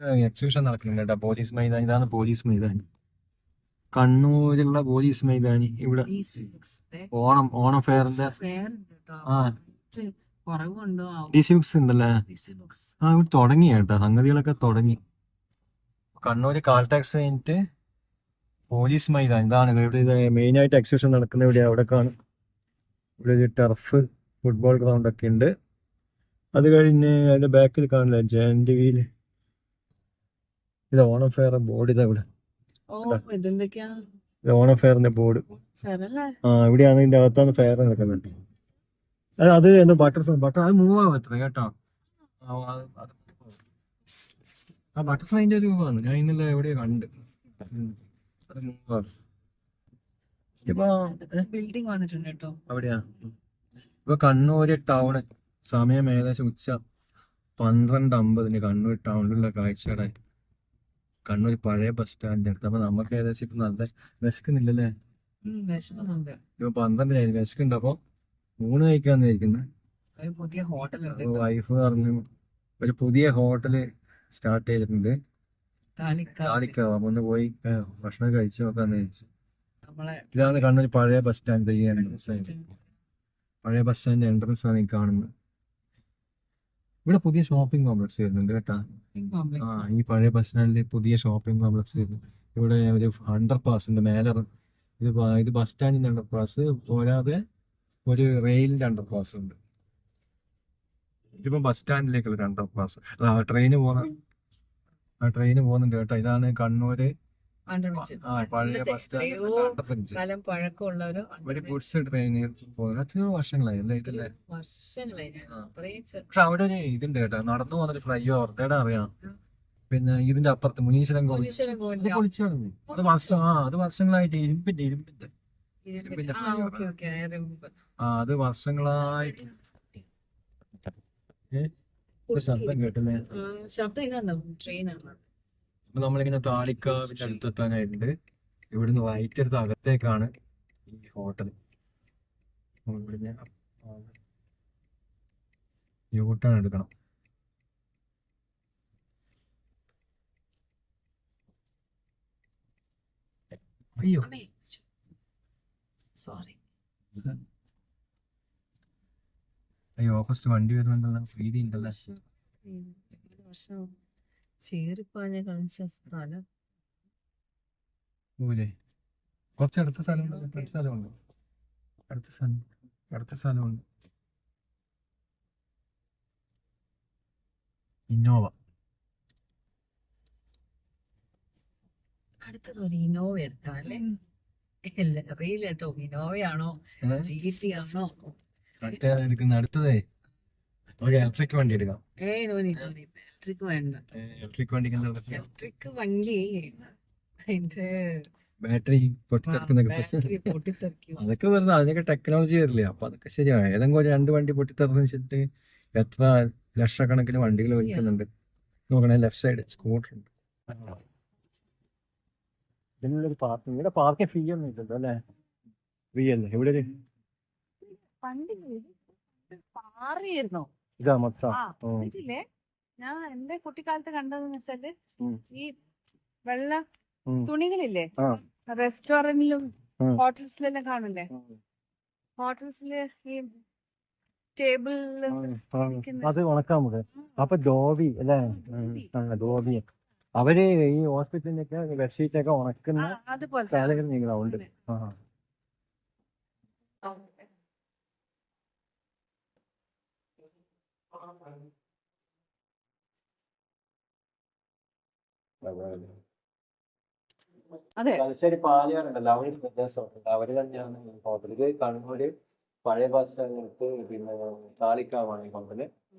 Exhibition നടക്കുന്നുണ്ട് police മൈതാനി ഇതാണ് പോലീസ് മൈതാനി. കണ്ണൂരുള്ള പോലീസ് മൈതാനി. ഇവിടെ ഓണം ഓണം ഫെയറിന്റെ ആ. ആ തുടങ്ങി കേട്ടോ. സംഗതികളൊക്കെ തുടങ്ങി. കണ്ണൂര് കാൾ ടാക്സ് കഴിഞ്ഞിട്ട് പോലീസ് മൈതാനി. ഇതാണ് ഇവിടെ മെയിൻ ആയിട്ട് എക്സിബിഷൻ നടക്കുന്ന ഇവിടെ അവിടെ കാണും. ഇവിടെ ഒരു ടർഫ് ഫുട്ബോൾ ഗ്രൗണ്ട് ഒക്കെ ഉണ്ട്. അത് കഴിഞ്ഞ് അതിന്റെ ബാക്കിൽ കാണില്ല ജയന്റ് വീൽ ഇത് ഓണം ഫെയർ ബോർഡ് ഇതാ ഇവിടെ. ഇത്. ഓണം ഫെയറിന്റെ ബോർഡ്. ആ ഇവിടെയാണ് ഇതിന്റെ അകത്താണ് ഫെയർ നടക്കുന്നത്. അത് അത് എന്തോ ബട്ടർഫ്ലൈ ബട്ടർ അത് മൂവ് ആവത്തത് കേട്ടോ. ആ, ബട്ടർഫ്ലൈന്റെ ഒരു രൂപമാണ് ഞാൻ ഇന്നലെ എവിടെയോ കണ്ട്. അത് മൂവ് ആവും. ഇപ്പൊ ബിൽഡിംഗ് വന്നിട്ടുണ്ട് കേട്ടോ. അവിടെയാ. ഇപ്പൊ കണ്ണൂര് ടൗണ് സമയം ഏകദേശം ഉച്ച പന്ത്രണ്ട് അമ്പതിന് കണ്ണൂർ ടൗണിലുള്ള കാഴ്ചയുടെ കണ്ണൂർ പഴയ ബസ് സ്റ്റാൻഡിന്റെ അടുത്ത് അപ്പൊ നമുക്ക് ഏകദേശം ഇപ്പൊ നല്ല വിശക്കുന്നില്ലല്ലേ? ഇപ്പൊ പന്ത്രണ്ടായി വിശക്കുണ്ട്. അപ്പൊ ഊണ് കഴിക്കാന്ന് ഇരിക്കുന്നത് പുതിയ ഹോട്ടൽ ഉണ്ട് വൈഫ് പറഞ്ഞു ഒരു പുതിയ ഹോട്ടൽ സ്റ്റാർട്ട് ചെയ്തിട്ടുണ്ട്. താലിക്കാവ് അപ്പൊ ഒന്ന് പോയി ഭക്ഷണം കഴിച്ചു നോക്കാന്ന് വിചാരിച്ചു. ഇതാണ് കണ്ണൂർ പഴയ ബസ് സ്റ്റാൻഡ് പഴയ ബസ് സ്റ്റാൻഡിന്റെ എൻട്രൻസ് ആണ് ഈ കാണുന്നത്. ഇവിടെ പുതിയ ഷോപ്പിംഗ് കോംപ്ലക്സ് വരുന്നുണ്ട് കേട്ടാ. ആ ഈ പഴയ ബസ് സ്റ്റാൻഡിൽ പുതിയ ഷോപ്പിംഗ് കോംപ്ലക്സ് വരുന്നു. ഇവിടെ ഒരു അണ്ടർ പാസ് ഉണ്ട് മേലെ ഇത് ഇത് ബസ് സ്റ്റാൻഡിന്റെ അണ്ടർ പാസ് പോരാതെ ഒരു റെയിലിന്റെ അണ്ടർ പാസ് ഉണ്ട്. ഇതിപ്പോ ബസ് സ്റ്റാൻഡിലേക്കുള്ള ഒരു അണ്ടർ പാസ് ആ ട്രെയിന് പോണ ആ ട്രെയിന് പോകുന്നുണ്ട് കേട്ടോ. ഇതാണ് കണ്ണൂര് കാലം പഴക്കമുള്ള ഒരു ഗുഡ്സ് എത്രയോ വർഷങ്ങളായി വർഷങ്ങളായി ഞാൻ. ആ. അത്രയും പക്ഷെ അവിടെ ഒരു ഇതുണ്ട് കേട്ടോ നടന്നു പോകുന്നൊരു ഫ്ലൈ ഓവർ തേടാ അറിയാം. പിന്നെ ഇതിന്റെ അപ്പുറത്ത് മുനീശ്വരൻ കോവിൽ. അത് വർഷം ആ അത് വർഷങ്ങളായിട്ട് ഇരുമ്പിന്റെ ഇരുമ്പിന്റെ. ആ അത് വർഷങ്ങളായിട്ട്. ശബ്ദം കേട്ടില്ലേ? ശബ്ദം ഇതാണ്? ട്രെയിനാണ് അപ്പൊ നമ്മളിങ്ങനെ താളിക്കാവിന്റെ അടുത്തെത്താനായിട്ടുണ്ട് ഇവിടുന്ന് വൈറ്റ് എടുത്ത് അകത്തേക്കാണ് ഈ ഹോട്ടൽ ഇവിടുന്ന് യൂട്ടേൺ എടുക്കണം. അയ്യോ. സോറി അയ്യോ ഫസ്റ്റ് വണ്ടി വരുന്നുണ്ടല്ലോ. വീതി ഉണ്ടല്ലോ വർഷം. ചേറിപ്പാഞ്ഞ കളിച്ച സ്ഥലം? കുറച്ച് അടുത്ത സ്ഥലമുണ്ട്. അടുത്ത സ്ഥലമുണ്ട്. അടുത്ത സ്ഥലം അടുത്ത സ്ഥലമുണ്ട്. ഇന്നോവ. അടുത്തത് ഒരു ഇന്നോവ എടുക്കാം അല്ലേ? ഇല്ല അറിയില്ല കേട്ടോ ഇനോവയാണോ ജി ടി ആണോ? അടുത്തതേ. ഒരു ഇലക്ട്രിക് വണ്ടി എടുക്കാം. ഏയ് ഇലക്ട്രിക് വേണ്ട. ഇലക്ട്രിക് വണ്ടിക്ക് എന്താ പ്രശ്നം? ഇലക്ട്രിക് വണ്ടി അതിന്റെ ബാറ്ററി പൊട്ടിത്തെറിക്കുന്നൊക്കെ പൊട്ടിത്തെറിക്കും. അതൊക്കെ വെറുതെ അതിനൊക്കെ ടെക്നോളജി വരില്ലേ? അപ്പൊ അതൊക്കെ ശരിയാണ് ഏതെങ്കിലും രണ്ട് വണ്ടി പൊട്ടിത്തെറിന്ന് വെച്ചിട്ട് എത്ര ലക്ഷക്കണക്കിന് വണ്ടികൾ വലിക്കുന്നുണ്ട് നോക്കണേ ലെഫ്റ്റ് സൈഡ് സ്കൂട്ടർ ഉണ്ട്. ഇതിനുള്ളൊരു പാർക്കിംഗ്. ഇവിടെ പാർക്കിംഗ് ഫീ ഒന്നും ഇല്ലല്ലോ അല്ലേ? ഫ്രീ അല്ലേ ഇവിടെ ഒരു പണ്ട് പാറിയിരുന്നോ. ഇതാ മൊത്തം. ഇതില്ലേ? ഞാൻ എന്റെ കുട്ടിക്കാലത്ത് കണ്ടതെന്ന് വെച്ചാൽ. ഈ വെള്ള തുണികളില്ലേ. റെസ്റ്റോറന്റിലും. ഹോട്ടൽസിലെല്ലാം കാണില്ലേ ഹോട്ടൽസിൽ ഈ അത് ഉണക്കാൻ അപ്പൊ ധോബി അല്ലേ? ധോബി. അവർ ഈ ഹോസ്പിറ്റലിന്റെ ഒക്കെ ബെഡ്ഷീറ്റ് ഒക്കെ ഉണക്കുന്ന സ്ഥലങ്ങൾ നിങ്ങളുണ്ട് ആ. അതെ. പഴയ ബസ് സ്റ്റാൻഡിനടുത്ത് പിന്നെ താളിക്കാവാണ് ഈ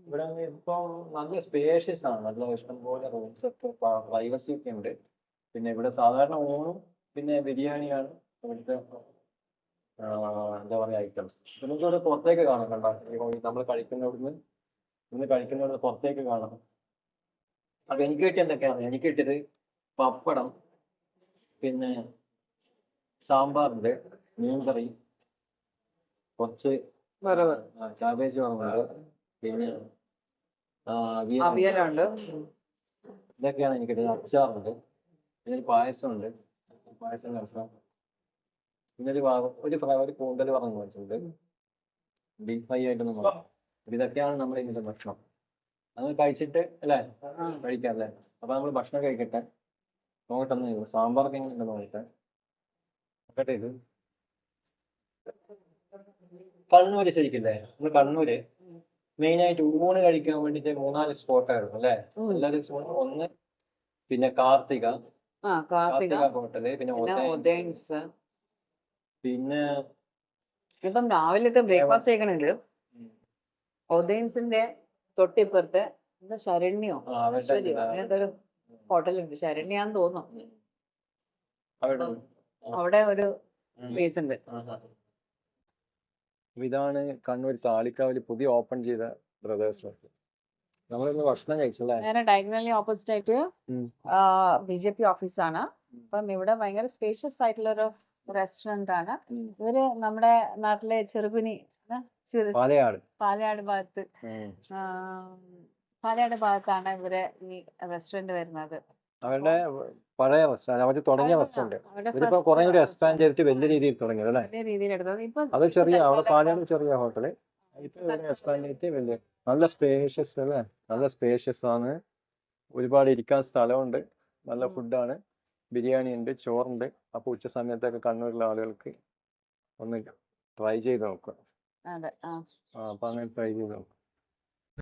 ഇവിടെ ഇപ്പം നല്ല സ്പേഷ്യസ് ആണ്. നല്ല ഇഷ്ടംപോലെ റൂംസ് ഒക്കെ പ്രൈവസി ഒക്കെ ഉണ്ട്. പിന്നെ ഇവിടെ സാധാരണ ഊണും പിന്നെ ബിരിയാണിയാണ് ഇവിടുത്തെ എന്താ പറയാ ഐറ്റംസ് നമുക്ക് ഇവിടെ പുറത്തേക്ക് കാണുന്നുണ്ടോ നമ്മൾ കഴിക്കുന്ന ഇവിടുന്ന് ഇന്ന് കഴിക്കുന്നവരുടെ പുറത്തേക്ക് കാണാം അപ്പൊ എനിക്ക് കിട്ടിയ എന്തൊക്കെയാണ്? എനിക്ക് കിട്ടിയത് പപ്പടം പിന്നെ സാമ്പാറുണ്ട് മീൻകറി കുറച്ച് ക്യാബേജ് വറവുണ്ട് പിന്നെ അവിയലുണ്ട്. ഇതൊക്കെയാണ് എനിക്കിത് അച്ചാറുണ്ട് പിന്നെ ഒരു പായസമുണ്ട്. പായസം പിന്നെ ഒരു ഒരു ഫ്ര- ഒരു കൂന്തൽ പറഞ്ഞു വെച്ചിട്ടുണ്ട് ബീഫ് ഫ്രൈ ആയിട്ടൊന്നും പറയാം ഇതൊക്കെയാണ് നമ്മുടെ ഇന്നത്തെ ഭക്ഷണം. അത് കഴിച്ചിട്ട് അല്ലേ? കഴിക്കാം അല്ലേ അപ്പൊ നമ്മൾ ഭക്ഷണം കഴിക്കട്ടെ. നോക്കട്ടെ ഒന്ന് സാമ്പാറൊക്കെ എങ്ങനെ ഉണ്ടെന്ന് നോക്കട്ടെ. നോക്കട്ടെ ഇത്. കണ്ണൂര് ശരിക്കില്ലേ? നമ്മൾ കണ്ണൂര് മെയിൻ ആയിട്ട് ഊണ് കഴിക്കാൻ വേണ്ടിട്ട് മൂന്നാൽ സ്പോട്ടായിരുന്നു അല്ലേ? അല്ലെ എല്ലാവരും സ്പോട്ട് ഒന്ന് പിന്നെ കാർത്തിക. കാർത്തിക. ഹോട്ടൽ പിന്നെ പിന്നെ ഇപ്പം രാവിലത്തെ ബ്രേക്ക്ഫാസ്റ്റ് കഴിക്കണെങ്കിൽ ഉം, ഉദയൻസിന്റെ തൊട്ടിപ്പുറത്ത് എന്താ ശരണ്യോ? അശ്വതിയോ. അങ്ങനത്തെ ഒരു ഹോട്ടലുണ്ട്. ശരണ്യാന്ന് തോന്നുന്നു. അവിടെ ഒരു സ്പേസ് ഉണ്ട്. ഇതാണ് കണ്ണൂർ താളിക്കാവിൽ പുതിയ ഓപ്പൺ ചെയ്ത ബ്രദേഴ്സ് നമ്മളിന്ന് ഭക്ഷണം കഴിച്ചല്ലേ? ഞാൻ ഡയഗണലി ഓപ്പോസിറ്റ് ആയിട്ട്. ബി ജെ പി ഓഫീസാണ് അപ്പം ഇവിടെ ഭയങ്കര സ്പേഷ്യസ് ആയിട്ടുള്ള ഒരു റെസ്റ്റോറന്റ് ആണ്. ഇവർ നമ്മുടെ നാട്ടിലെ ചെറുകുനി പാലയാട്. പാലയാട് ഭാഗത്ത്. ആ, പാലയാട് ഭാഗത്താണ് ഇവരെ ഈ റെസ്റ്റോറന്റ് വരുന്നത്. അവരുടെ പഴയ റെസ്റ്റോറന്റ് അവർ തുടങ്ങിയ റെസ്റ്റോറന്റ്. ഇവരിപ്പോ കുറെ കൂടി എക്സ്പാൻഡ് ചെയ്തിട്ട് വലിയ രീതിയിൽ തുടങ്ങിയത് അല്ലേ? വലിയ രീതിയിൽ എടുത്തത്. ഇപ്പൊ അത് ചെറിയ അവിടെ പാലയാട് ചെറിയ ഹോട്ടൽ. ഇപ്പൊ എക്സ്പാൻഡ് ചെയ്തിട്ട് വലിയ നല്ല സ്പേഷ്യസ് അല്ലേ? നല്ല സ്പേഷ്യസ് ആണ്. ഒരുപാട് ഇരിക്കാൻ സ്ഥലമുണ്ട്. നല്ല ഫുഡ് ഫുഡാണ്. ബിരിയാണി ഉണ്ട് ചോറുണ്ട്. അപ്പൊ ഉച്ച സമയത്തൊക്കെ കണ്ണൂരിലെ ആളുകൾക്ക് ഒന്ന് ട്രൈ ചെയ്ത് നോക്കുക. അതെ. ആ. അപ്പൊ അങ്ങനെ ട്രൈ ചെയ്ത് നോക്കുക